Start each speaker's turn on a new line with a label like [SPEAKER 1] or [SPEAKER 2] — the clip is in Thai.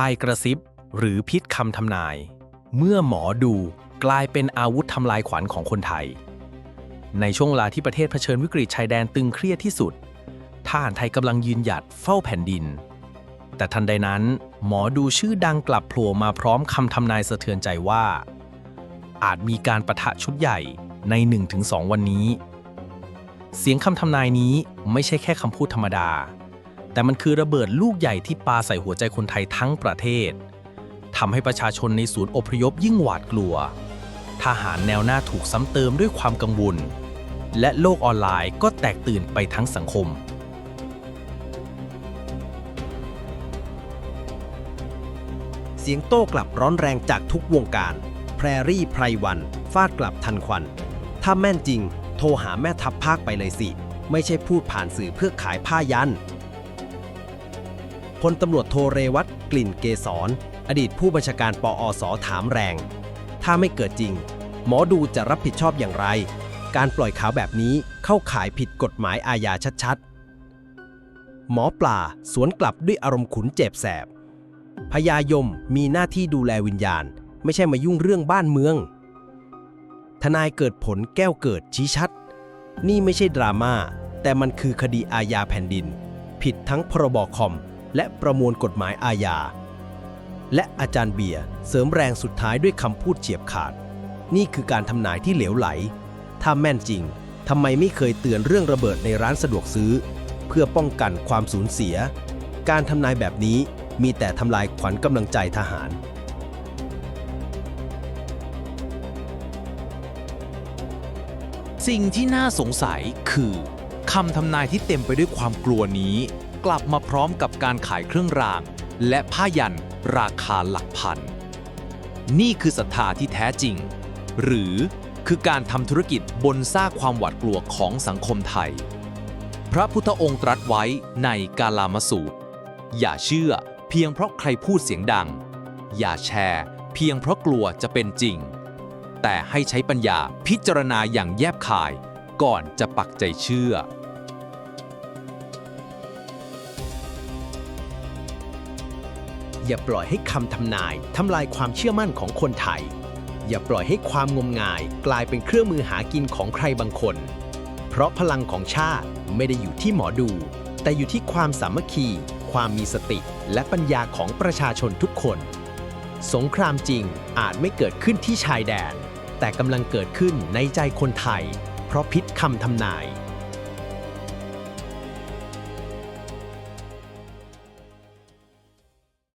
[SPEAKER 1] พายกระซิบ หรือพิษคำทำนาย เมื่อหมอดูกลายเป็นอาวุธทำลายขวัญของคนไทย ในช่วงเวลาที่ประเทศเผชิญวิกฤตชายแดนตึงเครียดที่สุดทหารไทยกำลังยืนหยัดเฝ้าแผ่นดิน แต่ทันใดนั้น หมอดูชื่อดังกลับโผล่มาพร้อมคำทำนายสะเทือนใจว่า อาจมีการประทะชุดใหญ่ใน 1-2 วันนี้ เสียงคำทำนายนี้ไม่ใช่แค่คำพูดธรรมดา แต่มันคือระเบิดลูกใหญ่ที่ปาใส่หัวใจคนไทยทั้งประเทศทำให้ประชาชนในศูนย์อพยพยิ่งหวาดกลัว ทหารแนวหน้าถูกซ้ำเติมด้วยความกังวล และโลกออนไลน์ก็แตกตื่นไปทั้งสังคม
[SPEAKER 2] เสียงโต้กลับร้อนแรงจากทุกวงการ แพรรี่ไพรวันฟาดกลับทันควัน ถ้าแม่นจริง โทรหาแม่ทัพภาคไปเลยสิ ไม่ใช่พูดผ่านสื่อเพื่อขายผ้ายัน พลตำรวจโทเรวัตกลิ่นเกษรอดีตผู้บัญชาการปอสถามแรง ถ้าไม่เกิดจริง หมอดูจะรับผิดชอบอย่างไร การปล่อยข่าวแบบนี้เข้าข่ายผิดกฎหมายอาญาชัดๆ หมอปลาสวนกลับด้วยอารมณ์ขุนเจ็บแสบพญายมมีหน้าที่ดูแลวิญญาณ ไม่ใช่มายุ่งเรื่องบ้านเมือง ทนายเกิดผลแก้วเกิดชี้ชัด นี่ไม่ใช่ดราม่าแต่มันคือคดีอาญาแผ่นดิน ผิดทั้งพรบคอม และประมวลกฎหมายอาญา และอาจารย์เบียร์เสริมแรงสุดท้ายด้วยคำพูดเฉียบขาด นี่คือการทำนายที่เหลวไหล ถ้าแม่นจริงทำไมไม่เคยเตือนเรื่องระเบิดในร้านสะดวกซื้อ เพื่อป้องกันความสูญเสีย การทำนายแบบนี้มีแต่ทำลายขวัญกำลังใจทหาร
[SPEAKER 3] สิ่งที่น่าสงสัยคือคำทำนายที่เต็มไปด้วยความกลัวนี้ กลับมาพร้อมกับการขายเครื่องราง และผ้ายันราคาหลักพัน นี่คือศรัทธาที่แท้จริง หรือคือการทำธุรกิจบนซากความหวาดกลัวของสังคมไทย พระพุทธองค์ตรัสไว้ในกาลามสูตร อย่าเชื่อเพียงเพราะใครพูดเสียงดัง อย่าแชร์ เพียงเพราะกลัวจะเป็นจริง แต่ให้ใช้ปัญญาพิจารณาอย่างแยบคายก่อนจะปักใจเชื่อ
[SPEAKER 2] อย่าปล่อยให้คำทำนายทำลายความเชื่อมั่นของคนไทย อย่าปล่อยให้ความงมงาย กลายเป็นเครื่องมือหากินของใครบางคน เพราะพลังของชาติไม่ได้อยู่ที่หมอดู แต่อยู่ที่ความสามัคคี ความมีสติและปัญญาของประชาชนทุกคน สงครามจริงอาจไม่เกิดขึ้นที่ชายแดน แต่กำลังเกิดขึ้นในใจคนไทย เพราะพิษคำทำนาย